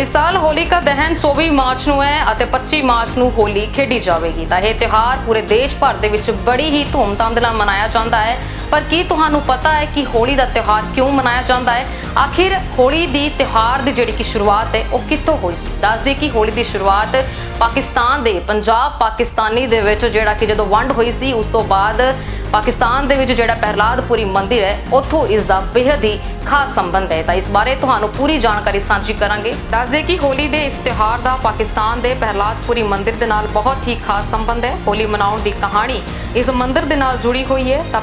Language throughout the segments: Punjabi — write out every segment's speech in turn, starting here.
ਇਸ ਸਾਲ ਹੋਲਿਕਾ ਦਹਨ 24 ਮਾਰਚ ਨੂੰ ਹੈ ਅਤੇ 25 ਮਾਰਚ ਨੂੰ ਹੋਲੀ ਖੇਡੀ ਜਾਵੇਗੀ। ਤਾਂ ਇਹ ਤਿਉਹਾਰ ਪੂਰੇ ਦੇਸ਼ ਭਰ ਦੇ ਵਿੱਚ ਬੜੀ ਹੀ ਧੂਮਧਾਮ ਦੇ ਨਾਲ ਮਨਾਇਆ ਜਾਂਦਾ ਹੈ। ਪਰ ਕੀ ਤੁਹਾਨੂੰ ਪਤਾ ਹੈ ਕਿ ਹੋਲੀ ਦਾ ਤਿਉਹਾਰ ਕਿਉਂ ਮਨਾਇਆ ਜਾਂਦਾ ਹੈ? ਆਖਿਰ ਹੋਲੀ ਦੀ ਤਿਉਹਾਰ ਦੀ ਜਿਹੜੀ ਕਿ ਸ਼ੁਰੂਆਤ ਹੈ, ਉਹ ਕਿੱਥੋਂ ਹੋਈ ਸੀ? ਦੱਸਦੇ ਕਿ ਹੋਲੀ ਦੀ ਸ਼ੁਰੂਆਤ ਪਾਕਿਸਤਾਨ ਦੇ, ਪੰਜਾਬ ਪਾਕਿਸਤਾਨੀ ਦੇ ਵਿੱਚ ਜਿਹੜਾ ਕਿ ਜਦੋਂ ਵੰਡ ਹੋਈ ਸੀ, ਉਸ ਤੋਂ ਬਾਅਦ ਪਾਕਿਸਤਾਨ ਦੇ ਵਿੱਚ ਜਿਹੜਾ ਪ੍ਰਹਿਲਾਦਪੁਰੀ ਮੰਦਿਰ ਹੈ, ਉੱਥੋਂ ਇਸ ਦਾ ਬੇहद ਹੀ ਖਾਸ ਸੰਬੰਧ ਹੈ। ਤਾਂ ਇਸ ਬਾਰੇ ਤੁਹਾਨੂੰ ਪੂਰੀ ਜਾਣਕਾਰੀ ਸਾਂਝੀ ਕਰਾਂਗੇ। ਦੱਸਦੇ ਕਿ ਹੋਲੀ ਦੇ ਇਸ ਤਿਉਹਾਰ ਦਾ ਪਾਕਿਸਤਾਨ ਦੇ ਪ੍ਰਹਿਲਾਦਪੁਰੀ ਮੰਦਿਰ ਦੇ ਨਾਲ ਬਹੁਤ ਹੀ ਖਾਸ ਸੰਬੰਧ ਹੈ। ਹੋਲੀ ਮਨਾਉਣ ਦੀ ਕਹਾਣੀ ਇਸ ਮੰਦਿਰ ਦੇ ਨਾਲ ਜੁੜੀ ਹੋਈ ਹੈ। ਤਾਂ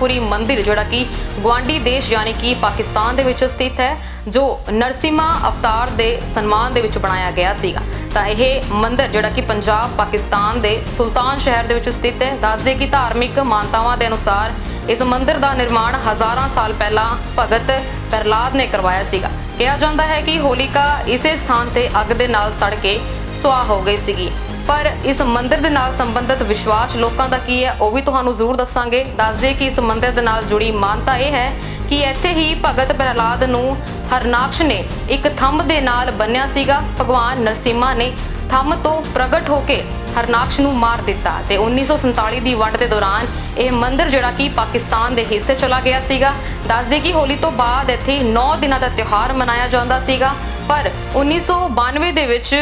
ਪ੍ਰਹਿਲਾਦਪੁਰੀ ਮੰਦਿਰ, ਜਿਹੜਾ ਕਿ ਗਵਾਂਡੀ ਦੇਸ਼ ਯਾਨੀ ਕਿ ਪਾਕਿਸਤਾਨ ਦੇ ਵਿੱਚ ਸਥਿਤ ਹੈ, ਜੋ ਨਰਸਿਮਾ ਅਵਤਾਰ ਦੇ ਸਨਮਾਨ ਦੇ ਵਿੱਚ ਬਣਾਇਆ ਗਿਆ ਸੀਗਾ। ਤਾਂ ਇਹ ਮੰਦਿਰ, ਜਿਹੜਾ ਕਿ ਪੰਜਾਬ, ਪਾਕਿਸਤਾਨ ਦੇ ਸੁਲਤਾਨ ਸ਼ਹਿਰ ਦੇ ਵਿੱਚ ਸਥਿਤ ਹੈ, ਦੱਸਦੇ ਕਿ ਧਾਰਮਿਕ ਮਾਨਤਾਵਾਂ ਦੇ ਅਨੁਸਾਰ ਇਸ ਮੰਦਿਰ ਦਾ ਨਿਰਮਾਣ ਹਜ਼ਾਰਾਂ ਸਾਲ ਪਹਿਲਾਂ ਭਗਤ ਪ੍ਰਹਿਲਾਦ ਨੇ ਕਰਵਾਇਆ ਸੀਗਾ। ਕਿਹਾ ਜਾਂਦਾ ਹੈ ਕਿ ਹੋਲਿਕਾ ਇਸੇ ਸਥਾਨ ਤੇ ਅੱਗ ਦੇ ਨਾਲ ਸੜ ਕੇ ਸੁਆਹ ਹੋ ਗਈ ਸੀਗੀ। ਪਰ ਇਸ ਮੰਦਿਰ ਦੇ ਨਾਲ ਸੰਬੰਧਿਤ ਵਿਸ਼ਵਾਸ ਲੋਕਾਂ ਦਾ ਕੀ ਹੈ, ਉਹ ਵੀ ਤੁਹਾਨੂੰ ਜ਼ਰੂਰ ਦੱਸਾਂਗੇ। ਦੱਸਦੇ ਕਿ ਇਸ ਮੰਦਿਰ ਦੇ ਨਾਲ ਜੁੜੀ ਮਾਨਤਾ ਇਹ ਹੈ ਕਿ ਇੱਥੇ ਹੀ ਭਗਤ ਪ੍ਰਹਲਾਦ ਨੂੰ ਹਰਨਾਕਸ਼ ਨੇ ਇੱਕ ਥੰਮ ਦੇ ਨਾਲ ਬੰਨਿਆ ਸੀਗਾ। ਭਗਵਾਨ ਨਰਸਿਮਾ ਨੇ ਥੰਮ ਤੋਂ ਪ੍ਰਗਟ ਹੋ ਕੇ ਹਰਨਾਕਸ਼ ਨੂੰ ਮਾਰ ਦਿੱਤਾ ਤੇ 1947 ਦੀ ਵੰਡ ਦੇ ਦੌਰਾਨ ਇਹ ਮੰਦਿਰ ਜਿਹੜਾ ਕਿ ਪਾਕਿਸਤਾਨ ਦੇ ਹਿੱਸੇ ਚਲਾ ਗਿਆ ਸੀਗਾ। ਦੱਸਦੇ ਕਿ ਹੋਲੀ ਤੋਂ ਬਾਅਦ ਇੱਥੇ 9 ਦਿਨਾਂ ਦਾ ਤਿਉਹਾਰ ਮਨਾਇਆ ਜਾਂਦਾ ਸੀਗਾ। ਪਰ 1992 ਦੇ ਵਿੱਚ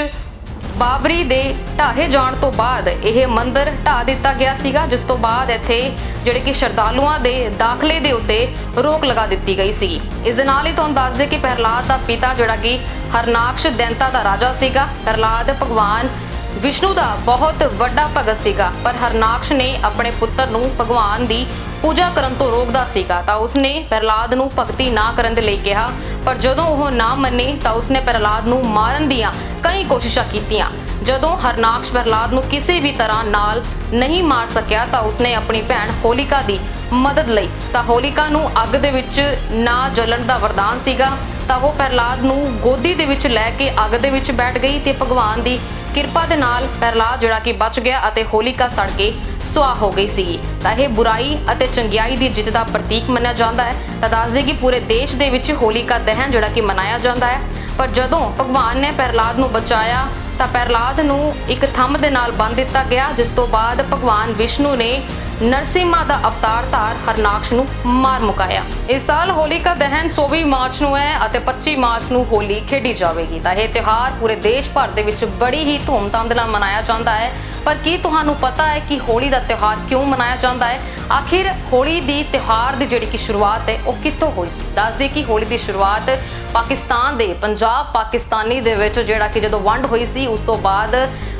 ਬਾਬਰੀ ਦੇ ਢਾਹੇ ਜਾਣ ਤੋਂ ਬਾਅਦ ਇਹ ਮੰਦਿਰ ਢਾ ਦਿੱਤਾ ਗਿਆ ਸੀਗਾ, ਜਿਸ ਤੋਂ ਬਾਅਦ ਇੱਥੇ ਜਿਹੜੇ ਕਿ ਸ਼ਰਧਾਲੂਆਂ ਦੇ ਦਾਖਲੇ ਦੇ ਉੱਤੇ ਰੋਕ ਲਗਾ ਦਿੱਤੀ ਗਈ ਸੀ। ਇਸ ਦੇ ਨਾਲ ਹੀ ਤੁਹਾਨੂੰ ਦੱਸ ਦੇ ਕਿ ਪ੍ਰਹਿਲਾਦ ਦਾ ਪਿਤਾ ਜਿਹੜਾ ਕਿ ਹਰਨਾਕਸ਼ ਦੈਂਤਾ ਦਾ ਰਾਜਾ ਸੀਗਾ। ਪ੍ਰਹਲਾਦ ਭਗਵਾਨ ਵਿਸ਼ਨੂੰ ਦਾ ਬਹੁਤ ਵੱਡਾ ਭਗਤ ਸੀਗਾ, ਪਰ ਹਰਨਾਕਸ਼ ਨੇ ਆਪਣੇ ਪੁੱਤਰ ਨੂੰ ਭਗਵਾਨ ਦੀ ਪੂਜਾ ਕਰਨ ਤੋਂ ਰੋਕਦਾ ਸੀਗਾ, ਤਾਂ ਉਸਨੇ ਪ੍ਰਹਿਲਾਦ ਨੂੰ ਭਗਤੀ ਨਾ ਕਰਨ ਦੇ ਲਈ ਕਿਹਾ, ਪਰ ਜਦੋਂ ਉਹ ਨਾ ਮੰਨੇ, ਤਾਂ ਉਸਨੇ ਪ੍ਰਹਿਲਾਦ ਨੂੰ ਮਾਰਨ ਦੀਆਂ ਕਈ ਕੋਸ਼ਿਸ਼ਾਂ ਕੀਤੀਆਂ। ਜਦੋਂ ਹਰਨਾਕਸ਼ ਪ੍ਰਹਲਾਦ ਨੂੰ ਕਿਸੇ ਵੀ ਤਰ੍ਹਾਂ ਨਾਲ ਨਹੀਂ ਮਾਰ ਸਕਿਆ, ਤਾਂ ਉਸਨੇ ਆਪਣੀ ਭੈਣ ਹੋਲਿਕਾ ਦੀ ਮਦਦ ਲਈ, ਤਾਂ ਹੋਲਿਕਾ ਨੂੰ ਅੱਗ ਦੇ ਵਿੱਚ ਨਾ ਜਲਣ ਦਾ ਵਰਦਾਨ ਸੀਗਾ, ਤਾਂ ਉਹ ਪ੍ਰਹਲਾਦ ਨੂੰ ਗੋਦੀ ਦੇ ਵਿੱਚ ਲੈ ਕੇ ਅੱਗ ਦੇ ਵਿੱਚ ਬੈਠ ਗਈ ਤੇ ਭਗਵਾਨ ਦੀ ਕਿਰਪਾ ਦੇ ਨਾਲ ਪ੍ਰਹਿਲਾਦ ਜਿਹੜਾ ਕਿ ਬਚ ਗਿਆ ਅਤੇ ਹੋਲਿਕਾ ਸੜ ਕੇ ਸੁਆਹ ਹੋ ਗਈ ਸੀ ਤਾਂ ਇਹ ਬੁਰਾਈ ਅਤੇ ਚੰਗਿਆਈ ਦੀ ਜਿੱਤ ਦਾ ਪ੍ਰਤੀਕ ਮੰਨਿਆ ਜਾਂਦਾ ਹੈ। ਤਾਂ ਦੱਸਦੇ ਕਿ ਪੂਰੇ ਦੇਸ਼ ਦੇ ਵਿੱਚ ਹੋਲਿਕਾ ਦਹਨ ਜਿਹੜਾ ਕਿ ਮਨਾਇਆ ਜਾਂਦਾ ਹੈ। ਪਰ ਜਦੋਂ ਭਗਵਾਨ ਨੇ ਪ੍ਰਹਿਲਾਦ ਨੂੰ ਬਚਾਇਆ, ਤਾਂ ਪ੍ਰਹਿਲਾਦ ਨੂੰ ਇੱਕ ਥੰਮ ਦੇ ਨਾਲ ਬੰਨ੍ਹ ਦਿੱਤਾ ਗਿਆ, ਜਿਸ ਤੋਂ ਬਾਅਦ ਭਗਵਾਨ ਵਿਸ਼ਨੂੰ ਨੇ ਨਰਸਿਮਾ ਦਾ ਅਵਤਾਰ ਧਾਰ ਹਰਨਾਕਸ਼ ਨੂੰ ਮਾਰ ਮੁਕਾਇਆ। ਇਸ ਸਾਲ ਹੋਲੀ ਹੋਲਿਕਾ ਦਹਨ 24 ਮਾਰਚ ਨੂੰ ਹੈ ਅਤੇ 25 ਮਾਰਚ ਨੂੰ ਹੋਲੀ ਖੇਡੀ ਜਾਵੇਗੀ। ਤਾਂ ਇਹ ਤਿਉਹਾਰ ਪੂਰੇ ਦੇਸ਼ ਭਰ ਦੇ ਵਿੱਚ ਬੜੀ ਹੀ ਧੂਮਧਾਮ ਦੇ ਨਾਲ ਮਨਾਇਆ ਜਾਂਦਾ ਹੈ। ਪਰ ਕੀ ਤੁਹਾਨੂੰ ਪਤਾ ਹੈ ਕਿ ਹੋਲੀ ਦਾ ਤਿਉਹਾਰ ਕਿਉਂ ਮਨਾਇਆ ਜਾਂਦਾ ਹੈ? ਆਖਿਰ ਹੋਲੀ ਦੀ ਤਿਉਹਾਰ ਦੀ ਜਿਹੜੀ ਕਿ ਸ਼ੁਰੂਆਤ ਹੈ, ਉਹ ਕਿੱਥੋਂ ਹੋਈ ਸੀ? ਦੱਸਦੇ ਕਿ ਹੋਲੀ ਦੀ ਸ਼ੁਰੂਆਤ ਪਾਕਿਸਤਾਨ ਦੇ, ਪੰਜਾਬ ਪਾਕਿਸਤਾਨੀ ਦੇ ਵਿੱਚ, ਜਿਹੜਾ ਕਿ ਜਦੋਂ ਵੰਡ ਹੋਈ ਸੀ, ਉਸ ਤੋਂ ਬਾਅਦ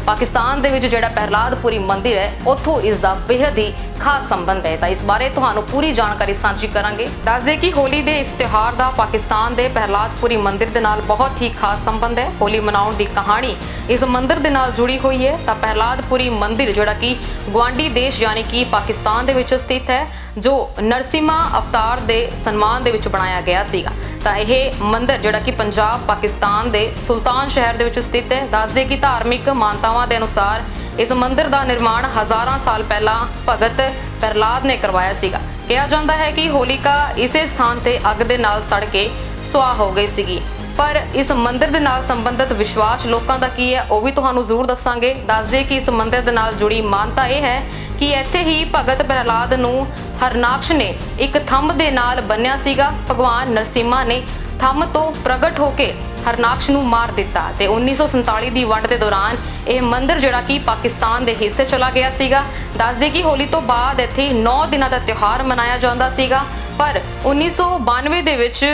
ਪਾਕਿਸਤਾਨ ਦੇ ਵਿੱਚ ਜਿਹੜਾ ਪ੍ਰਹਿਲਾਦਪੁਰੀ ਮੰਦਿਰ ਹੈ, ਉੱਥੋਂ ਇਸ ਦਾ ਬੇहद ਹੀ ਖਾਸ ਸੰਬੰਧ ਹੈ। ਤਾਂ ਇਸ ਬਾਰੇ ਤੁਹਾਨੂੰ ਪੂਰੀ ਜਾਣਕਾਰੀ ਸਾਂਝੀ ਕਰਾਂਗੇ। ਦੱਸਦੇ ਕਿ ਹੋਲੀ ਦੇ ਇਸ ਤਿਉਹਾਰ ਦਾ ਪਾਕਿਸਤਾਨ ਦੇ ਪ੍ਰਹਿਲਾਦਪੁਰੀ ਮੰਦਿਰ ਦੇ ਨਾਲ ਬਹੁਤ ਹੀ ਖਾਸ ਸੰਬੰਧ ਹੈ। ਹੋਲੀ ਮਨਾਉਣ ਦੀ ਕਹਾਣੀ ਇਸ ਮੰਦਿਰ ਦੇ ਨਾਲ ਜੁੜੀ ਹੋਈ ਹੈ। ਤਾਂ ਪ੍ਰਹਿਲਾਦਪੁਰੀ ਮੰਦਿਰ ਜਿਹੜਾ ਕਿ ਗਵਾਂਡੀ ਦੇਸ਼ ਯਾਨੀ ਕਿ ਪਾਕਿਸਤਾਨ ਦੇ ਵਿੱਚ ਸਥਿਤ ਹੈ, ਜੋ ਨਰਸਿਮਾ ਅਵਤਾਰ ਦੇ ਸਨਮਾਨ ਦੇ ਵਿੱਚ ਬਣਾਇਆ ਗਿਆ ਸੀਗਾ। ਤਾਂ ਇਹ ਮੰਦਿਰ ਜਿਹੜਾ ਕਿ ਪੰਜਾਬ, ਪਾਕਿਸਤਾਨ ਦੇ ਸੁਲਤਾਨ ਸ਼ਹਿਰ ਦੇ ਵਿੱਚ ਸਥਿਤ ਹੈ। ਦੱਸਦੇ ਕਿ ਧਾਰਮਿਕ ਮਾਨਤਾਵਾਂ ਦੇ ਅਨੁਸਾਰ ਇਸ ਮੰਦਿਰ ਦਾ ਨਿਰਮਾਣ ਹਜ਼ਾਰਾਂ ਸਾਲ ਪਹਿਲਾਂ ਭਗਤ ਪ੍ਰਹਿਲਾਦ ਨੇ ਕਰਵਾਇਆ ਸੀਗਾ। ਕਿਹਾ ਜਾਂਦਾ ਹੈ ਕਿ ਹੋਲਿਕਾ ਇਸੇ ਸਥਾਨ ਤੇ ਅੱਗ ਦੇ ਨਾਲ ਸੜ ਕੇ ਸੁਆਹ ਹੋ ਗਈ ਸੀਗੀ। ਪਰ ਇਸ ਮੰਦਿਰ ਦੇ ਨਾਲ ਸੰਬੰਧਿਤ ਵਿਸ਼ਵਾਸ ਲੋਕਾਂ ਦਾ ਕੀ ਹੈ, ਉਹ ਵੀ ਤੁਹਾਨੂੰ ਜ਼ਰੂਰ ਦੱਸਾਂਗੇ। ਦੱਸਦੇ ਕਿ ਇਸ ਮੰਦਿਰ ਦੇ ਨਾਲ ਜੁੜੀ ਮਾਨਤਾ ਇਹ ਹੈ ਕਿ ਇੱਥੇ ਹੀ ਭਗਤ ਪ੍ਰਹਲਾਦ ਨੂੰ ਹਰਨਾਕਸ਼ ਨੇ ਇੱਕ ਥੰਮ ਦੇ ਨਾਲ ਬੰਨਿਆ ਸੀਗਾ। ਭਗਵਾਨ ਨਰਸਿਮਾ ਨੇ ਥੰਮ ਤੋਂ ਪ੍ਰਗਟ ਹੋ ਕੇ ਹਰਨਾਕਸ਼ ਨੂੰ ਮਾਰ ਦਿੱਤਾ ਤੇ 1947 ਦੀ ਵੰਡ ਦੇ ਦੌਰਾਨ ਇਹ ਮੰਦਿਰ ਜਿਹੜਾ ਕਿ ਪਾਕਿਸਤਾਨ ਦੇ ਹਿੱਸੇ ਚਲਾ ਗਿਆ ਸੀਗਾ। ਦੱਸਦੇ ਕਿ ਹੋਲੀ ਤੋਂ ਬਾਅਦ ਇੱਥੇ 9 ਦਿਨਾਂ ਦਾ ਤਿਉਹਾਰ ਮਨਾਇਆ ਜਾਂਦਾ ਸੀਗਾ। ਪਰ 1992 ਦੇ ਵਿੱਚ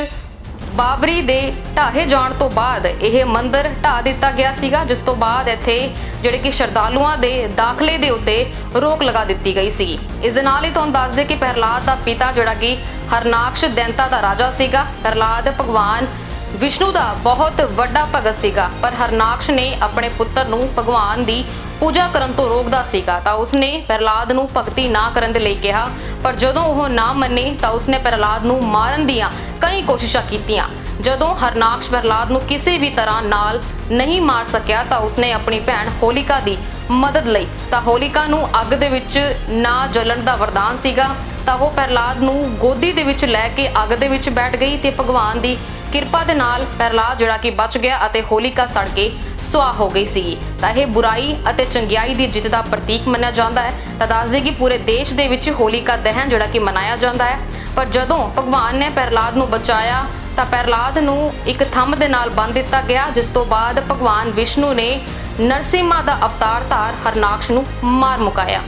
ਬਾਬਰੀ ਦੇ ਢਾਹੇ ਜਾਣ ਤੋਂ ਬਾਅਦ ਇਹ ਮੰਦਿਰ ਢਾ ਦਿੱਤਾ ਗਿਆ ਸੀਗਾ, ਜਿਸ ਤੋਂ ਬਾਅਦ ਇੱਥੇ ਜਿਹੜੇ ਕਿ ਸ਼ਰਧਾਲੂਆਂ ਦੇ ਦਾਖਲੇ ਦੇ ਉੱਤੇ ਰੋਕ ਲਗਾ ਦਿੱਤੀ ਗਈ ਸੀ। ਇਸ ਦੇ ਨਾਲ ਹੀ ਤੁਹਾਨੂੰ ਦੱਸ ਦੇ ਕਿ ਪ੍ਰਹਿਲਾਦ ਦਾ ਪਿਤਾ ਜਿਹੜਾ ਕਿ ਹਰਨਾਕਸ਼ ਦੈਂਤਾ ਦਾ ਰਾਜਾ ਸੀਗਾ। ਪ੍ਰਹਿਲਾਦ ਭਗਵਾਨ ਵਿਸ਼ਨੂੰ ਦਾ ਬਹੁਤ ਵੱਡਾ ਭਗਤ ਸੀਗਾ, ਪਰ ਹਰਨਾਕਸ਼ ਨੇ ਆਪਣੇ ਪੁੱਤਰ ਨੂੰ ਭਗਵਾਨ ਦੀ ਪੂਜਾ ਕਰਨ ਤੋਂ ਰੋਕਦਾ ਸੀਗਾ, ਤਾਂ ਉਸਨੇ ਪ੍ਰਹਲਾਦ ਨੂੰ ਭਗਤੀ ਨਾ ਕਰਨ ਦੇ ਲਈ ਕਿਹਾ। ਪਰ ਜਦੋਂ ਉਹ ਨਾ ਮੰਨੇ, ਤਾਂ ਉਸਨੇ ਪ੍ਰਹਲਾਦ ਨੂੰ ਮਾਰਨ ਦੀਆਂ ਕਈ ਕੋਸ਼ਿਸ਼ਾਂ ਕੀਤੀਆਂ। ਜਦੋਂ ਹਰਨਾਕਸ਼ ਪ੍ਰਹਲਾਦ ਨੂੰ ਕਿਸੇ ਵੀ ਤਰ੍ਹਾਂ ਨਾਲ ਨਹੀਂ ਮਾਰ ਸਕਿਆ ਤਾਂ ਉਸਨੇ ਆਪਣੀ ਭੈਣ ਹੋਲਿਕਾ ਦੀ ਮਦਦ ਲਈ। ਤਾਂ ਹੋਲਿਕਾ ਨੂੰ ਅੱਗ ਦੇ ਵਿੱਚ ਨਾ ਜਲਣ ਦਾ ਵਰਦਾਨ ਸੀਗਾ। ਤਾਂ ਉਹ ਪ੍ਰਹਲਾਦ ਨੂੰ ਗੋਦੀ ਦੇ ਵਿੱਚ ਲੈ ਕੇ ਅੱਗ ਦੇ ਵਿੱਚ ਬੈਠ ਗਈ ਤੇ ਭਗਵਾਨ ਦੀ ਕਿਰਪਾ ਦੇ ਨਾਲ ਪ੍ਰਹਲਾਦ ਜਿਹੜਾ ਕਿ ਬਚ ਗਿਆ ਅਤੇ ਹੋਲਿਕਾ ਸੜ ਕੇ ਸੁਆਹ ਹੋ ਗਈ ਸੀ। ਤਾਂ ਇਹ ਬੁਰਾਈ ਅਤੇ ਚੰਗਿਆਈ ਦੀ ਜਿੱਤ ਦਾ ਪ੍ਰਤੀਕ ਮੰਨਿਆ ਜਾਂਦਾ ਹੈ। ਤਾਂ ਦੱਸਦੇ ਕਿ ਪੂਰੇ ਦੇਸ਼ ਦੇ ਵਿੱਚ ਹੋਲਿਕਾ ਦਹਨ ਜਿਹੜਾ ਕਿ ਮਨਾਇਆ ਜਾਂਦਾ ਹੈ। ਪਰ ਜਦੋਂ ਭਗਵਾਨ ਨੇ ਪ੍ਰਹਿਲਾਦ ਨੂੰ ਬਚਾਇਆ ਤਾਂ ਪ੍ਰਹਿਲਾਦ ਨੂੰ ਇੱਕ ਥੰਮ ਦੇ ਨਾਲ ਬੰਨ ਦਿੱਤਾ ਗਿਆ, ਜਿਸ ਤੋਂ ਬਾਅਦ ਭਗਵਾਨ ਵਿਸ਼ਨੂੰ ਨੇ ਨਰਸਿਮਾ ਦਾ ਅਵਤਾਰ ਧਾਰ ਹਰਨਾਕਸ਼ ਨੂੰ ਮਾਰ ਮੁਕਾਇਆ।